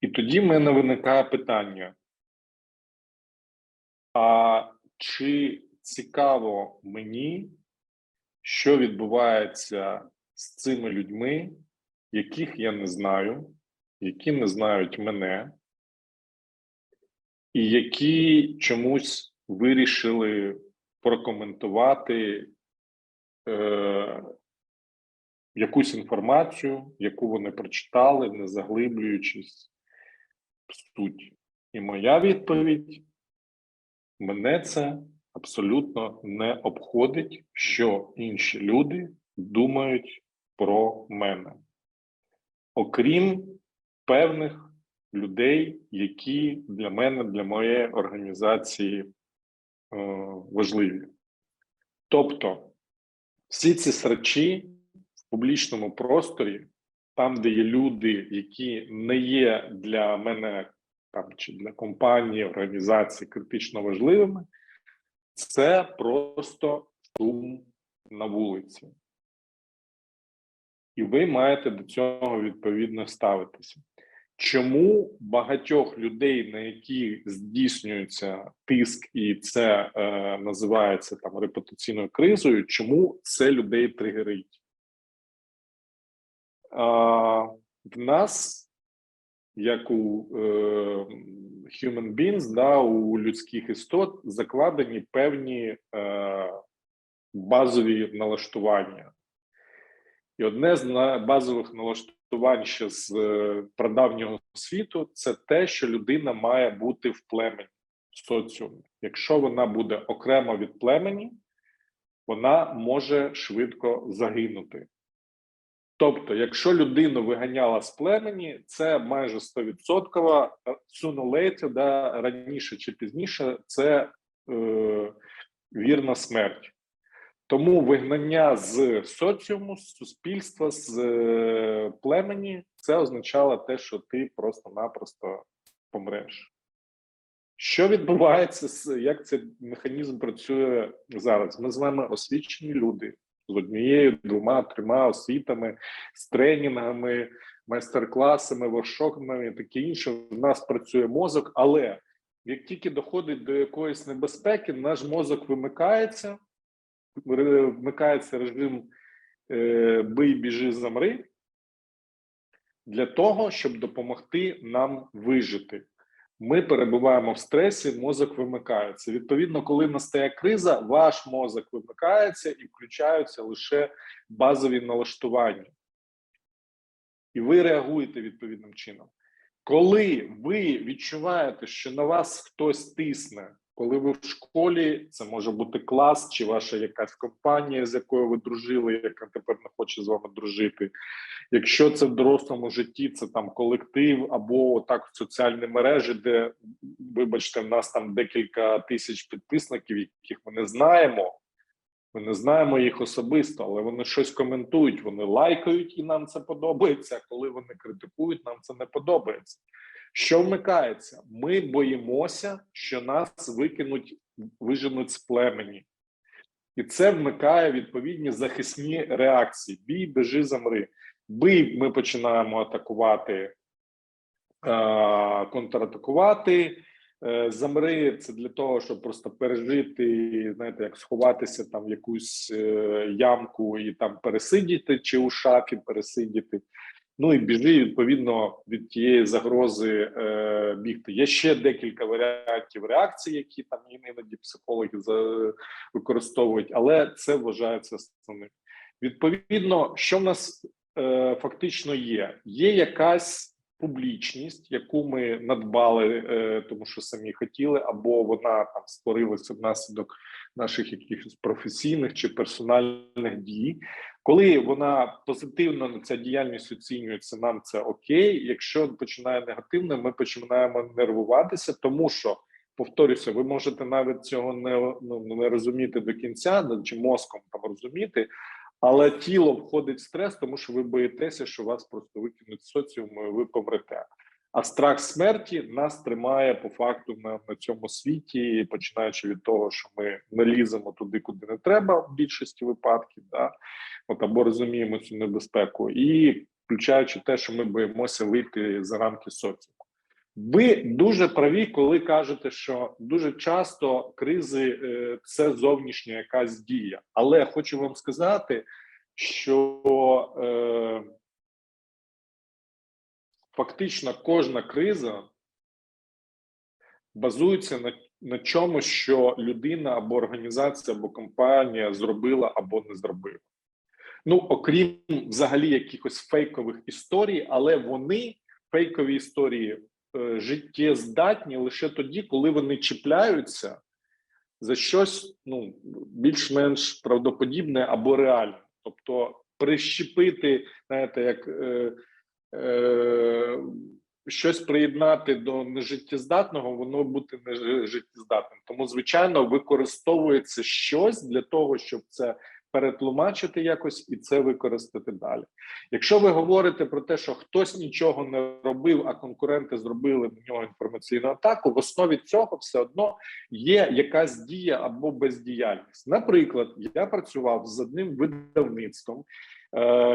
І тоді в мене виникає питання: а чи цікаво мені, що відбувається з цими людьми, яких я не знаю, які не знають мене, і які чомусь вирішили прокоментувати е, якусь інформацію, яку вони прочитали, не заглиблюючись суть. І моя відповідь: мене це абсолютно не обходить, що інші люди думають про мене, окрім певних людей, які для мене, для моєї організації е, важливі. Тобто, всі ці срачі в публічному просторі, там, де є люди, які не є для мене там чи для компанії, організації критично важливими, це просто шум на вулиці. І ви маєте до цього відповідно ставитися. Чому багатьох людей, на які здійснюється тиск, і це е, називається там репутаційною кризою, чому це людей тригерить? А, в нас, як у е, human beings, да, у людських істот, закладені певні е, базові налаштування. І одне з базових налаштувань ще з е, прадавнього світу це те, що людина має бути в племені в соціумі. Якщо вона буде окремо від племені, вона може швидко загинути. Тобто, якщо людину виганяла з племені, це майже 100%, е, sooner да, раніше чи пізніше, це е, вірна смерть. Тому вигнання з соціуму, з суспільства, з е, племені, це означало те, що ти просто-напросто помреш. Що відбувається як цей механізм працює зараз? Ми з вами освічені люди з однією, двома, трьома освітами, з тренінгами, майстер-класами, воркшопами і таке інше. У нас працює мозок, але як тільки доходить до якоїсь небезпеки, наш мозок вимикається, вмикається режим е, бий, біжи, замри для того, щоб допомогти нам вижити. Ми перебуваємо в стресі, мозок вимикається. Відповідно, коли настає криза, ваш мозок вимикається і включаються лише базові налаштування. І ви реагуєте відповідним чином. Коли ви відчуваєте, що на вас хтось тисне, коли ви в школі, це може бути клас чи ваша якась компанія, з якою ви дружили, яка тепер не хоче з вами дружити. Якщо це в дорослому житті, це там колектив або так в соціальні мережі, де, вибачте, в нас там декілька тисяч підписників, яких ми не знаємо. Ми не знаємо їх особисто, але вони щось коментують, вони лайкають, і нам це подобається. А коли вони критикують, нам це не подобається. Що вмикається? Ми боїмося, що нас викинуть, виженуть з племені. І це вмикає відповідні захисні реакції: бій, біжи, замри. Бий, ми починаємо атакувати, е, контратакувати. Е, Замри це для того, щоб просто пережити, знаєте, як сховатися там в якусь е, ямку і там пересидіти, чи у шафі пересидіти. Ну і біжи відповідно від тієї загрози е, бігти. Є ще декілька варіантів реакцій, які там іноді психологи за, використовують, але це вважається основним. Відповідно, що в нас е, фактично є? Є якась публічність, яку ми надбали, е, тому що самі хотіли, або вона там створилася внаслідок наших якихось професійних чи персональних дій. Коли вона позитивно ця діяльність оцінюється, нам це окей. Якщо починає негативно, ми починаємо нервуватися, тому що повторюся, ви можете навіть цього не, ну, не розуміти до кінця, ну, чи мозком там розуміти, але тіло входить в стрес, тому що ви боїтеся, що вас просто викинуть з соціуму, і ви помрете. А страх смерті нас тримає по факту на, на цьому світі, починаючи від того, що ми не ліземо туди, куди не треба, в більшості випадків, да? От або розуміємо цю небезпеку, і включаючи те, що ми боїмося вийти за рамки соціуму. Ви дуже праві, коли кажете, що дуже часто кризи е, це зовнішня якась дія. Але хочу вам сказати, що е, фактично кожна криза базується на, на чомусь, що людина або організація, або компанія зробила або не зробила. Ну, окрім взагалі якихось фейкових історій, але вони фейкові історії е, життєздатні лише тоді, коли вони чіпляються за щось ну, більш-менш правдоподібне або реальне. Тобто прищепити, знаєте, як е, е, щось приєднати до нежиттєздатного, воно бути нежиттєздатним. Тому, звичайно, використовується щось для того, щоб це перетлумачити якось і це використати далі. Якщо ви говорите про те, що хтось нічого не робив, а конкуренти зробили на нього інформаційну атаку, в основі цього все одно є якась дія або бездіяльність. Наприклад, я працював з одним видавництвом,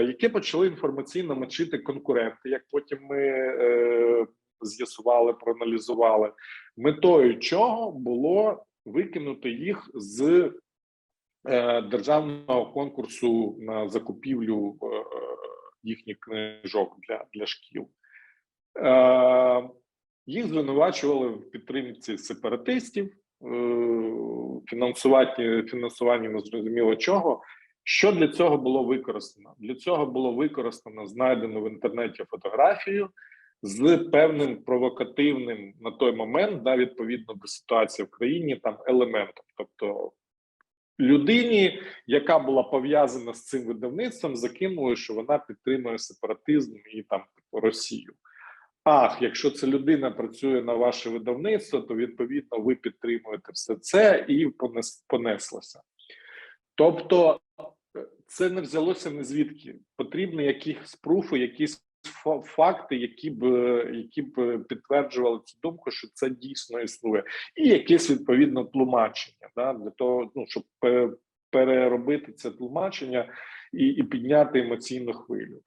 яке почали інформаційно мочити конкуренти, як потім ми е, з'ясували, проаналізували, метою чого було викинути їх з е, державного конкурсу на закупівлю е, їхніх книжок для, для шкіл. Е, їх звинувачували в підтримці сепаратистів, е, фінансувати фінансуванні незрозуміло чого. Що для цього було використано? Для цього було використано знайдену в інтернеті фотографію з певним провокативним на той момент, да, відповідно до ситуації в країні, там елементом. Тобто людині, яка була пов'язана з цим видавництвом, закинули, що вона підтримує сепаратизм і там Росію. Ах, якщо ця людина працює на ваше видавництво, то відповідно ви підтримуєте все це і понес, понеслося. Тобто, це не взялося не звідки. Потрібні якісь пруфи, якісь факти, які б які б підтверджували цю думку, що це дійсно існує, і якесь відповідно тлумачення да, для того, ну щоб переробити це тлумачення і, і підняти емоційну хвилю.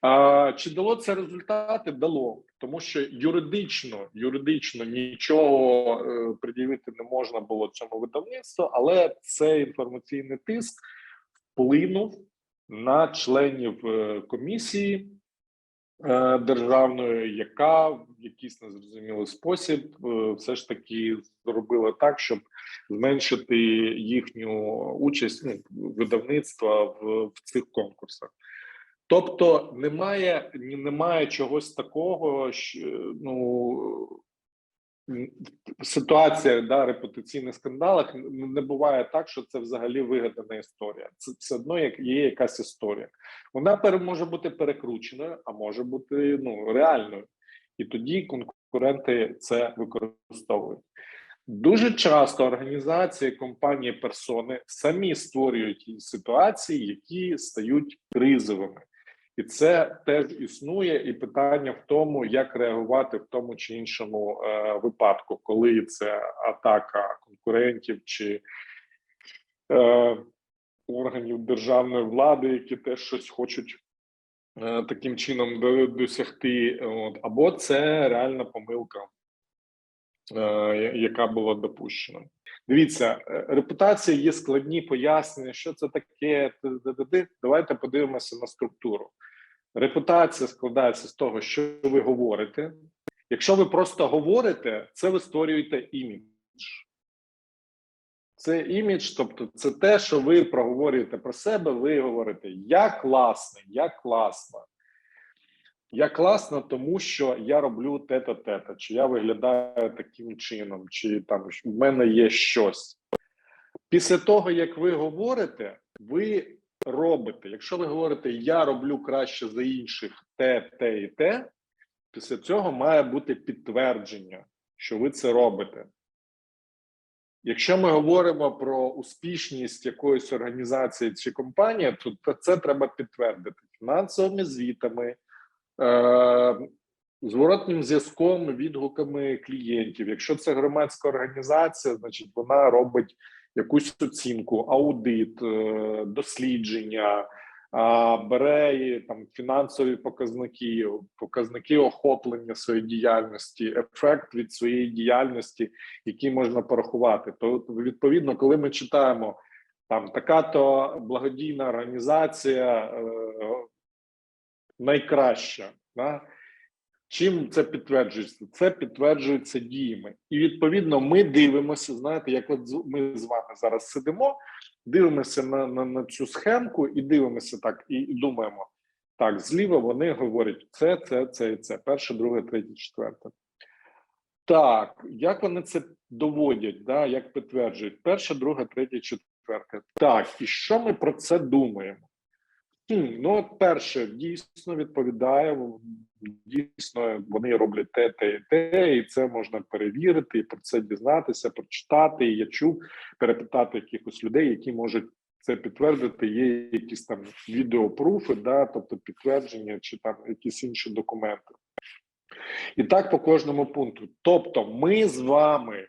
А чи дало це результати? Дало, тому що юридично юридично нічого е, пред'явити не можна було цьому видавництву, але цей інформаційний тиск вплинув на членів е, комісії е, державної, яка в якийсь незрозумілий спосіб е, все ж таки зробила так, щоб зменшити їхню участь ну, видавництва в, в цих конкурсах. Тобто немає немає чогось такого, що ну ситуація да репутаційних скандалах не буває так, що це взагалі вигадана історія. Це все одно як є якась історія. Вона може бути перекрученою, а може бути ну реальною, і тоді конкуренти це використовують. Дуже часто організації, компанії, персони самі створюють ситуації, які стають кризовими. І це теж існує, і питання в тому, як реагувати в тому чи іншому е, випадку, коли це атака конкурентів чи е, органів державної влади, які теж щось хочуть е, таким чином досягти, от, або це реальна помилка, е, яка була допущена. Дивіться, е, репутація є складні пояснення, що це таке. Давайте подивимося на структуру. Репутація складається з того, що ви говорите. Якщо ви просто говорите, це ви створюєте імідж. Це імідж, тобто це те, що ви проговорюєте про себе, ви говорите: я класний, я класна. Я класно, тому що я роблю те-то, чи я виглядаю таким чином, чи там в мене є щось. Після того, як ви говорите, ви робите. Якщо ви говорите, я роблю краще за інших те, те і те, після цього має бути підтвердження, що ви це робите. Якщо ми говоримо про успішність якоїсь організації чи компанії, то це треба підтвердити фінансовими звітами, е, зворотним зв'язком, відгуками клієнтів. Якщо це громадська організація, значить вона робить якусь оцінку, аудит, е, дослідження, бере там фінансові показники, показники охоплення своєї діяльності, ефект від своєї діяльності, які можна порахувати. То відповідно, коли ми читаємо там така то благодійна організація е, найкраща. Да? Чим це підтверджується? Це підтверджується діями, і відповідно ми дивимося. Знаєте, як от ми з вами зараз сидимо, дивимося на, на, на цю схемку і дивимося так, і, і думаємо: так, зліва вони говорять це, це, це і це. Перше, друге, третє, четверте. Так, як вони це доводять, да, як підтверджують? Перше, друге, третє, четверте. Так, і що ми про це думаємо? Ну, перше, дійсно відповідає, дійсно вони роблять те, те і те, і це можна перевірити, і про це дізнатися, прочитати. І я чув перепитати якихось людей, які можуть це підтвердити. Є якісь там відеопруфи, да, тобто підтвердження чи там якісь інші документи. І так по кожному пункту. Тобто, ми з вами,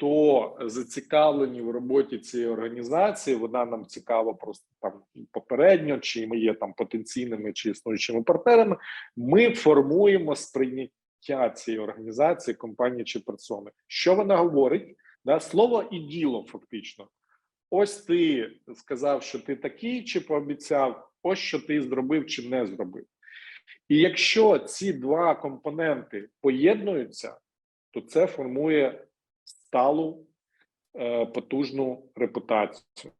хто зацікавлені в роботі цієї організації, вона нам цікава просто там попередньо, чи ми є там потенційними чи існуючими партнерами. Ми формуємо сприйняття цієї організації, компанії чи персони. Що вона говорить? Да, слово і діло, фактично. Ось ти сказав, що ти такий, чи пообіцяв, ось що ти зробив чи не зробив. І якщо ці два компоненти поєднуються, то це формує сталу е, потужну репутацію.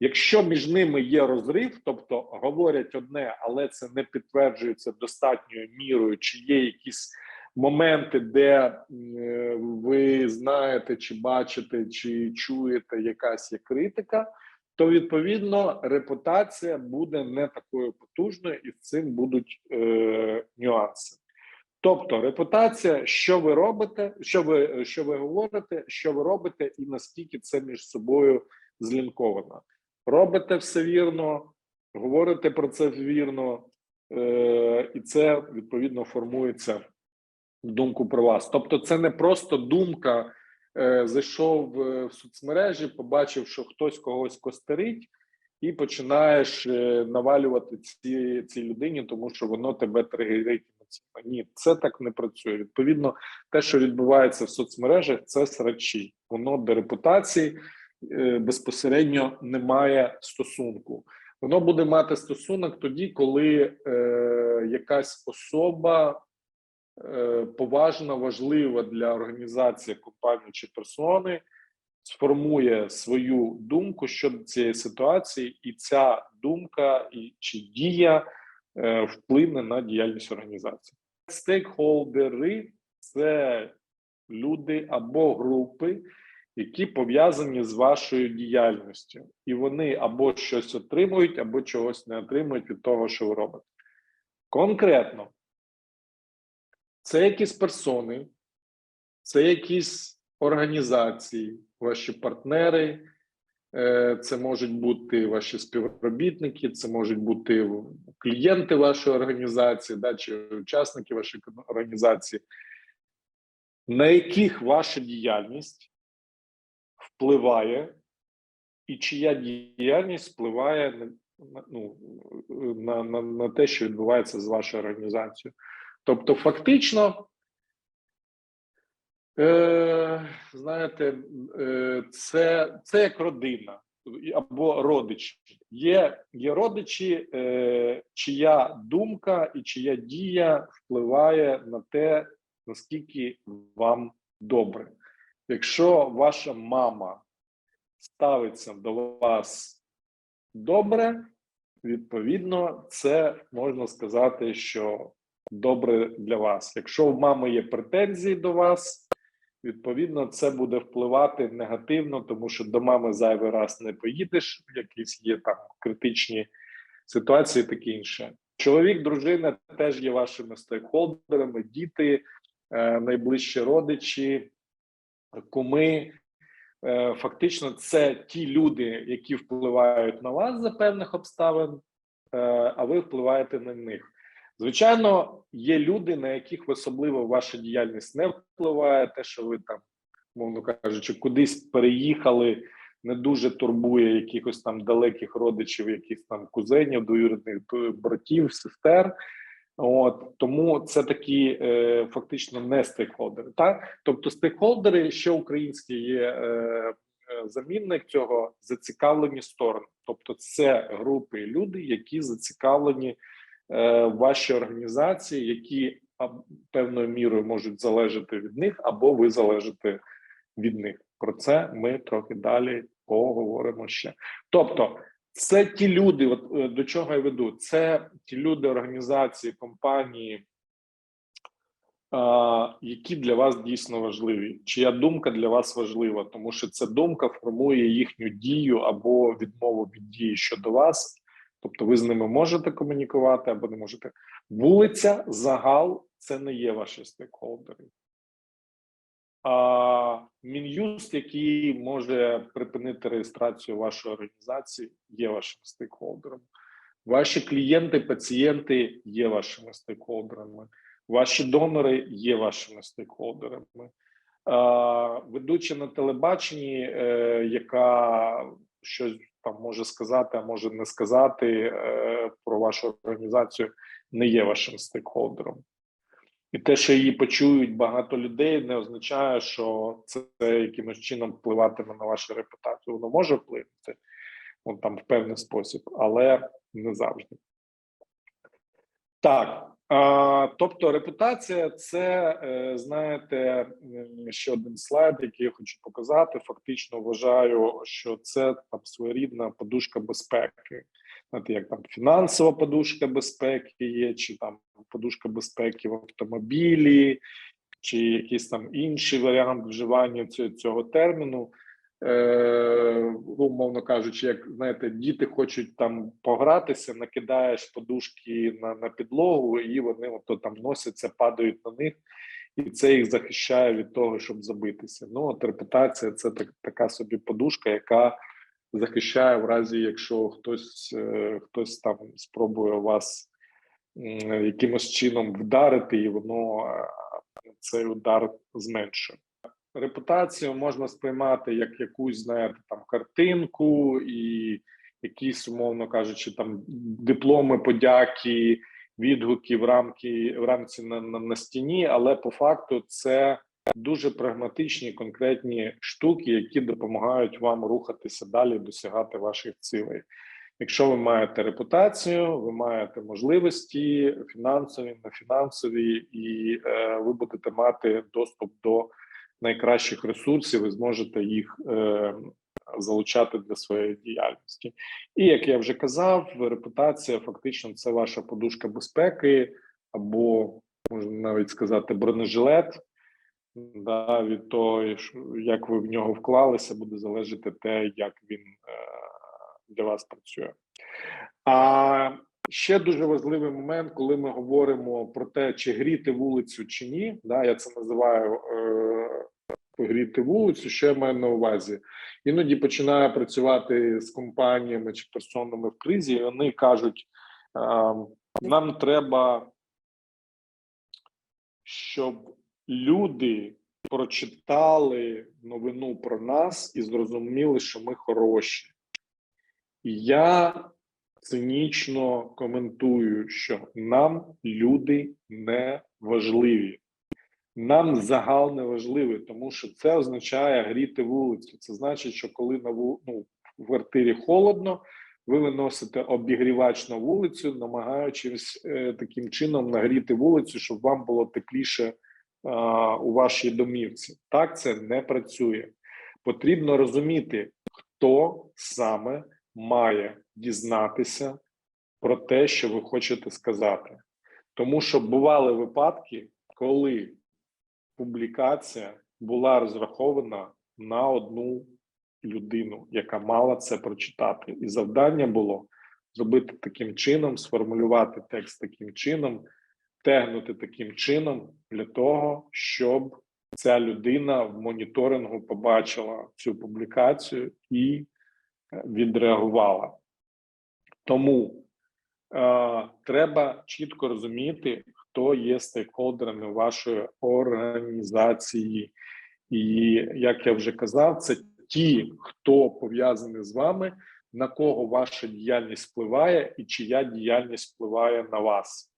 Якщо між ними є розрив, тобто говорять одне, але це не підтверджується достатньою мірою, чи є якісь моменти, де е, ви знаєте, чи бачите, чи чуєте якась є критика, то відповідно репутація буде не такою потужною, і з цим будуть е, нюанси. Тобто, репутація, що ви робите, що ви що ви говорите, що ви робите, і наскільки це між собою злінковано. Робите все вірно, говорите про це вірно, е, і це відповідно формується в думку про вас. Тобто, це не просто думка. Е, зайшов е, в соцмережі, побачив, що хтось когось костерить, і починаєш е, навалювати ці, цій людині, тому що воно тебе тригерить емоційно. Ні, це так не працює. Відповідно, те, що відбувається в соцмережах, це срачі. Воно до репутації е, безпосередньо не має стосунку. Воно буде мати стосунок тоді, коли е, якась особа е, поважна, важлива для організації компанії чи персони сформує свою думку щодо цієї ситуації, і ця думка і чи дія вплине на діяльність організації. Стейкхолдери це люди або групи, які пов'язані з вашою діяльністю, і вони або щось отримують, або чогось не отримують від того, що ви робите. Конкретно, це якісь персони, це якісь організації, ваші партнери, е, це можуть бути ваші співробітники, це можуть бути клієнти вашої організації, да, чи учасники вашої організації, на яких ваша діяльність впливає, і чия діяльність впливає ну, на, на, на те, що відбувається з вашою організацією. Тобто, фактично, е, знаєте, е, це, це як родина або родичі. Є, є родичі, е, чия думка і чия дія впливає на те, наскільки вам добре. Якщо ваша мама ставиться до вас добре, відповідно, це можна сказати, що добре для вас. Якщо в мами є претензії до вас, відповідно, це буде впливати негативно, тому що до мами зайвий раз не поїдеш, якісь є там критичні ситуації, таке інше. Чоловік, дружина теж є вашими стейкхолдерами, діти, е, найближчі родичі, куми. Е, Фактично, це ті люди, які впливають на вас за певних обставин, е, а ви впливаєте на них. Звичайно, є люди, на яких особливо ваша діяльність не впливає, те, що ви там, мовно кажучи, кудись переїхали, не дуже турбує якихось там далеких родичів, якихось там кузенів, двоюрідних е, братів, сестер. От тому це такі е, фактично не стейкхолдери. Так, тобто стейкхолдери, ще українські є е, е, замінник цього зацікавлені сторони. Тобто, це групи люди, які зацікавлені е, в вашій організації, які певною мірою можуть залежати від них, або ви залежите від них. Про це ми трохи далі поговоримо ще. Тобто, це ті люди, от е, до чого я веду, це ті люди, організації, компанії, які для вас дійсно важливі. Чия думка для вас важлива, тому що ця думка формує їхню дію або відмову від дії щодо вас. Тобто, ви з ними можете комунікувати або не можете. Вулиця, загал це не є ваші стейкхолдери. А мін'юст, який може припинити реєстрацію вашої організації, є вашим стейкхолдером. Ваші клієнти, пацієнти є вашими стейкхолдерами. Ваші донори є вашими стейкхолдерами. Ведуча на телебаченні, е, яка щось там може сказати, а може не сказати е, про вашу організацію, не є вашим стейкхолдером. І те, що її почують багато людей, не означає, що це якимось чином впливатиме на вашу репутацію. Воно може вплинути он там в певний спосіб, але не завжди. Так. Тобто, репутація це, е, знаєте, ще один слайд, який я хочу показати. Фактично вважаю, що це там своєрідна подушка безпеки. Знаєте, як там фінансова подушка безпеки є, чи там подушка безпеки в автомобілі, чи якийсь там інший варіант вживання цього, цього терміну. Ну, умовно кажучи, як знаєте, діти хочуть там погратися, накидаєш подушки на, на підлогу, і вони ото там носяться, падають на них, і це їх захищає від того, щоб забитися. Ну, от репутація це так, така собі подушка, яка захищає в разі, якщо хтось, е, хтось там спробує вас якимось чином вдарити, і воно е, цей удар зменшує. Репутацію можна сприймати як якусь, знаєте, там картинку і якісь, умовно кажучи, там дипломи, подяки, відгуки в рамки в рамці на, на, на стіні, але по факту це дуже прагматичні конкретні штуки, які допомагають вам рухатися далі, досягати ваших цілей. Якщо ви маєте репутацію, ви маєте можливості фінансові, нефінансові, і е, ви будете мати доступ до найкращих ресурсів, ви зможете їх е, залучати для своєї діяльності. І як я вже казав, репутація фактично це ваша подушка безпеки, або можна навіть сказати бронежилет. Да, від того, як ви в нього вклалися, буде залежати те, як він е, для вас працює. А ще дуже важливий момент, коли ми говоримо про те, чи гріти вулицю чи ні. Да, я це називаю е, гріти вулицю. Що я маю на увазі? Іноді починаю працювати з компаніями чи персонами в кризі, і вони кажуть: е, нам треба, щоб люди прочитали новину про нас і зрозуміли, що ми хороші. І я цинічно коментую, що нам люди не важливі. Нам загал не важливий, тому що це означає гріти вулицю. Це значить, що коли на ву... ну, в квартирі холодно, ви виносите обігрівач на вулицю, намагаючись е, таким чином нагріти вулицю, щоб вам було тепліше е, у вашій домівці. Так це не працює. Потрібно розуміти, хто саме має дізнатися про те, що ви хочете сказати. Тому що бували випадки, коли публікація була розрахована на одну людину, яка мала це прочитати. І завдання було зробити таким чином, сформулювати текст таким чином, тегнути таким чином для того, щоб ця людина в моніторингу побачила цю публікацію і відреагувала. Тому е, треба чітко розуміти, хто є стейкхолдерами вашої організації. І як я вже казав, це ті, хто пов'язаний з вами, на кого ваша діяльність впливає, і чия діяльність впливає на вас.